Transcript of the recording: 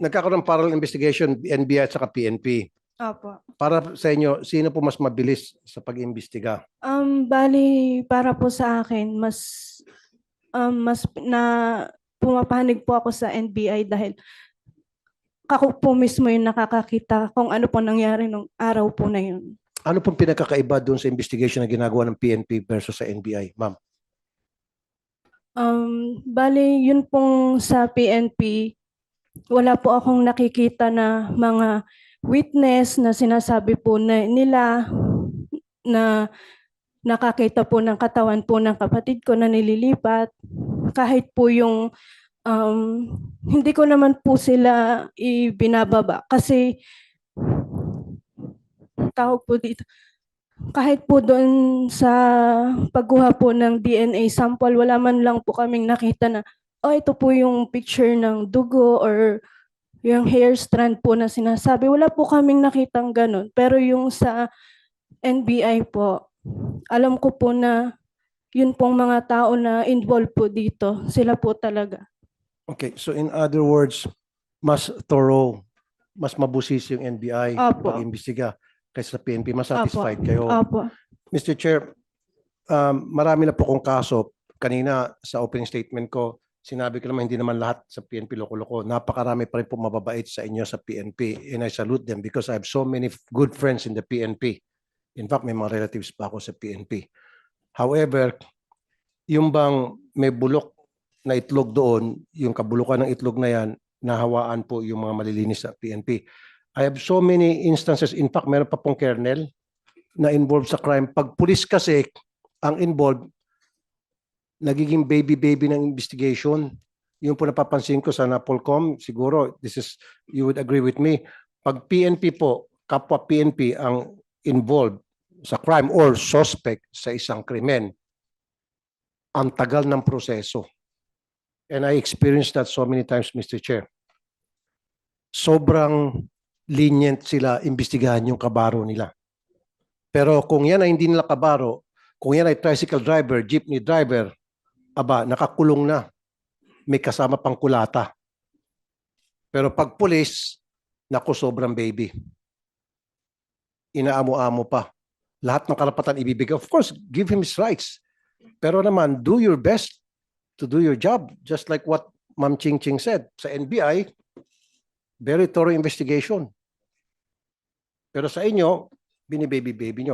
nagkakaroon ng parallel investigation, NBI at saka PNP. Opo. Para sa inyo, sino po mas mabilis sa pag-imbestiga? Um, bali, para po sa akin, mas, um, mas na pumapanig po ako sa NBI dahil ako po mismo yung nakakakita kung ano po nangyari nung araw po na yun. Ano pong pinagkakaiba doon sa investigation na ginagawa ng PNP versus sa NBI, ma'am? Um, bali, yun pong sa PNP, wala po akong nakikita na mga witness na sinasabi po na nila na nakakita po ng katawan po ng kapatid ko na nililipat. Kahit po yung um, hindi ko naman po sila ibinababa kasi tawag po dito kahit po doon sa pagkuha po ng DNA sample, wala man lang po kaming nakita na, oh, ito po yung picture ng dugo or yung hair strand po na sinasabi. Wala po kaming nakitang ganun. Pero yung sa NBI po, alam ko po na yun pong mga tao na involved po dito, sila po talaga. Okay, so in other words, mas thorough, mas mabusis yung NBI Opo. pag-imbestiga kaysa sa PNP. Mas satisfied kayo. Opo. Mr. Chair, um, marami na po kong kaso. Kanina sa opening statement ko, sinabi ko naman hindi naman lahat sa PNP loko-loko. Napakarami pa rin po mababait sa inyo sa PNP and I salute them because I have so many good friends in the PNP. In fact, may mga relatives pa ako sa PNP. However, yung bang may bulok na itlog doon, yung kabulukan ng itlog na yan, nahawaan po yung mga malilinis sa PNP. I have so many instances, in fact, meron pa pong kernel na involved sa crime. Pag pulis kasi ang involved, nagiging baby-baby ng investigation. Yung po napapansin ko sa Napolcom, siguro, this is, you would agree with me. Pag PNP po, kapwa PNP ang involved sa crime or suspect sa isang krimen, ang tagal ng proseso. And I experienced that so many times, Mr. Chair. Sobrang lenient sila imbestigahan yung kabaro nila. Pero kung yan ay hindi nila kabaro, kung yan ay tricycle driver, jeepney driver, aba, nakakulong na. May kasama pang kulata. Pero pag pulis, naku, sobrang baby. Inaamo-amo pa. Lahat ng karapatan ibibigay. Of course, give him his rights. Pero naman, do your best to do your job. Just like what Ma'am Ching Ching said. Sa NBI, very thorough investigation. Pero sa inyo, binibaby-baby nyo.